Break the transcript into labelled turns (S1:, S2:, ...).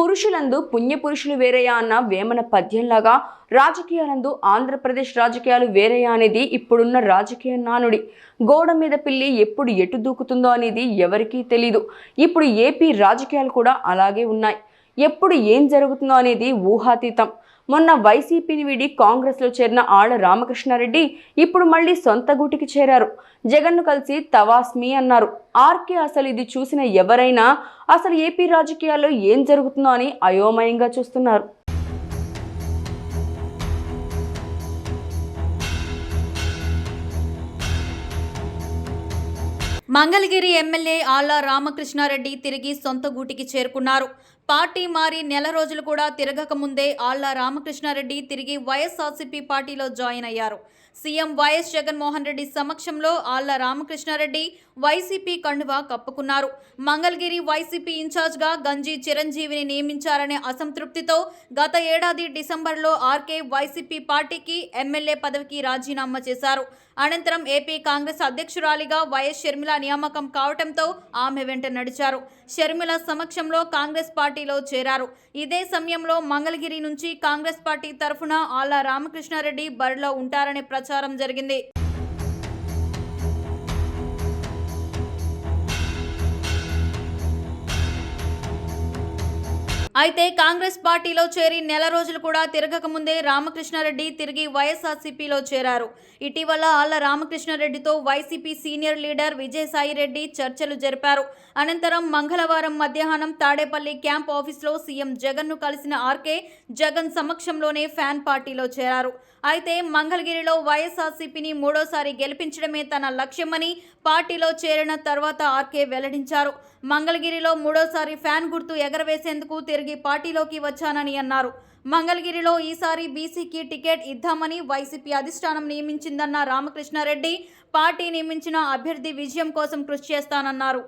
S1: పురుషులందు పుణ్యపురుషులు వేరయ్యా అన్న వేమన పద్యంలాగా రాజకీయాలందు ఆంధ్రప్రదేశ్ రాజకీయాలు వేరయ్యా అనేది ఇప్పుడున్న రాజకీయ నానుడి. గోడ మీద పిల్లి ఎప్పుడు ఎటు దూకుతుందో అనేది ఎవరికీ తెలీదు. ఇప్పుడు ఏపీ రాజకీయాలు కూడా అలాగే ఉన్నాయి. ఎప్పుడు ఏం జరుగుతుందో అనేది ఊహాతీతం. మొన్న వైసీపీని వీడి కాంగ్రెస్లో చేరిన ఆళ్ళ రామకృష్ణారెడ్డి ఇప్పుడు మళ్ళీ సొంత గూటికి చేరారు. జగన్ను కలిసి తవాస్మి అన్నారు. ఆర్కే అసలు ఇది చూసిన ఎవరైనా అసలు ఏపీ రాజకీయాల్లో ఏం జరుగుతుందో అని అయోమయంగా చూస్తున్నారు.
S2: మంగళగిరి ఎమ్మెల్యే ఆళ్ళ రామకృష్ణారెడ్డి తిరిగి సొంత గూటికి చేరుకున్నారు. పార్టీ మారి నెల రోజులు కూడా తిరగక ముందే ఆళ్ళ రామకృష్ణారెడ్డి తిరిగి వైఎస్ఆర్సీపీ పార్టీలో జాయిన్ అయ్యారు. సీఎం వైఎస్ జగన్మోహన్ రెడ్డి సమక్షంలో ఆళ్ళ రామకృష్ణారెడ్డి వైసీపీ కండువా కప్పుకున్నారు. మంగళగిరి వైసీపీ ఇన్ఛార్జ్గా గంజి చిరంజీవిని నియమించారనే అసంతృప్తితో గత ఏడాది డిసెంబర్లో ఆర్కే వైసీపీ పార్టీకి ఎమ్మెల్యే పదవికి రాజీనామా చేశారు. అనంతరం ఏపీ కాంగ్రెస్ అధ్యక్షురాలిగా వైఎస్ షర్మిల నియామకం కావడంతో ఆమె వెంట నడిచారు. షర్మిల సమక్షంలో కాంగ్రెస్ పార్టీ పార్టీలో చేరారు. ఇదే సమయంలో మంగళగిరి నుంచి కాంగ్రెస్ పార్టీ తరఫున ఆళ్ళ రామకృష్ణారెడ్డి బరిలో ఉంటారనే ప్రచారం జరిగింది. అయితే కాంగ్రెస్ పార్టీలో చేరి నెల రోజులు కూడా తిరగక ముందే రామకృష్ణారెడ్డి తిరిగి వైఎస్ఆర్సీపీలో చేరారు. ఇటీవల ఆళ్ళ రామకృష్ణారెడ్డితో వైసీపీ సీనియర్ లీడర్ విజయసాయిరెడ్డి చర్చలు జరిపారు. అనంతరం మంగళవారం మధ్యాహ్నం తాడేపల్లి క్యాంప్ ఆఫీస్లో సీఎం జగన్ను కలిసిన ఆర్కే జగన్ సమక్షంలోనే ఫ్యాన్ పార్టీలో చేరారు. అయితే మంగళగిరిలో వైఎస్ఆర్సీపీని మూడోసారి గెలిపించడమే తన లక్ష్యమని పార్టీలో చేరిన తర్వాత ఆర్కే వెల్లడించారు. మంగళగిరిలో మూడోసారి ఫ్యాన్ గుర్తు ఎగరవేసేందుకు తిరిగి తిరిగి పార్టీలోకి వచ్చానని అన్నారు. మంగళగిరిలో ఈసారి బీసీకి టికెట్ ఇద్దామని వైసీపీ అధిష్టానం నియమించిందన్న రామకృష్ణారెడ్డి పార్టీ నియమించిన అభ్యర్థి విజయం కోసం కృషి చేస్తానన్నారు.